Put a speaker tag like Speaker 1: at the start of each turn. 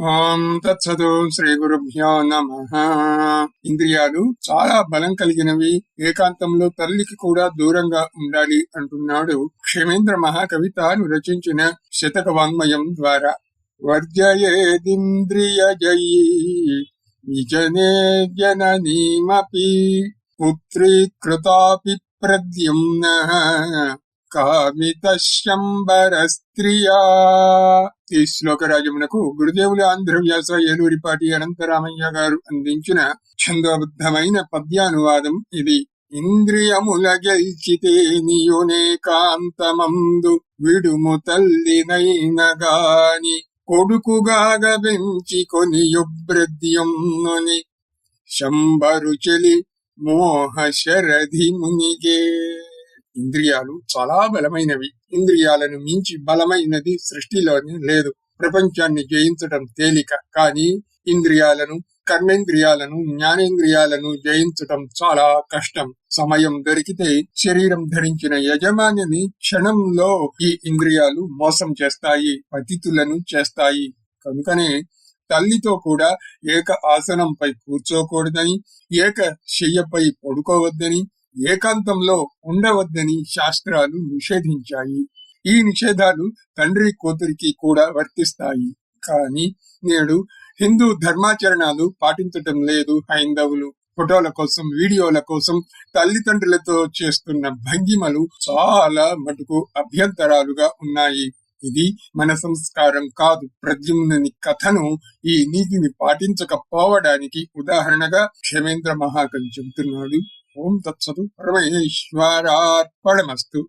Speaker 1: ఓం తత్సదు శ్రీ గురుభ్యో నమ. ఇంద్రియాలు చాలా బలం కలిగినవి. ఏకాంతంలో తల్లికి కూడా దూరంగా ఉండాలి అంటున్నాడు క్షేమేంద్ర మహాకవి తాను రచించిన శతక వాంగ్మయం ద్వారా. వర్జయేదింద్రియ జయీ విజనే జననీమపి పుత్రీకృతాపి ప్రద్యుమ్న. కామిత శంబర స్త్రియా ఈ శ్లోకరాజమునకు గురుదేవుల ఆంధ్రవ్యాస ఏలూరిపాటి అనంతరామయ్య గారు అందించిన ఛందోబద్ధమైన పద్యానువాదం ఇది. ఇంద్రియముల గెల్చితే నియునే కాంతమందు విడుము తల్లినైన గాని కొడుకుగాగ పెంచి కొని శంబరు చెలి మోహ శరధి మునిగే ఇంద్రియాలు చాలా బలమైనవి. ఇంద్రియాలను మించి బలమైనది సృష్టిలోనే లేదు. ప్రపంచాన్ని జయించటం తేలిక. కానీ ఇంద్రియాలను కర్మేంద్రియాలను జ్ఞానేంద్రియాలను జయించటం చాలా కష్టం. సమయం దొరికితే శరీరం ధరించిన యజమానిని క్షణంలో ఈ ఇంద్రియాలు మోసం చేస్తాయి పతితులను చేస్తాయి. కనుకనే తల్లితో కూడా ఏక ఆసనంపై కూర్చోకూడదని ఏక శయ్యపై పడుకోవద్దని ఏకాంతంలో ఉండవద్దని శాస్త్రాలు నిషేధించాయి. ఈ నిషేధాలు తండ్రి కూతురికి కూడా వర్తిస్తాయి. కానీ నేడు హిందూ ధర్మాచరణాలు పాటించటం లేదు. హైందవులు ఫోటోల కోసం వీడియోల కోసం తల్లిదండ్రులతో చేస్తున్న భంగిమలు చాలా మటుకు అభ్యంతరాలుగా ఉన్నాయి. ఇది మన సంస్కారం కాదు. ప్రద్యుమ్నని కథను ఈ నీతిని పాటించకపోవడానికి ఉదాహరణగా క్షమేంద్ర మహాకవి చెబుతున్నాడు. ఓం తత్సతు పరమేశ్వరార్పణమస్తు.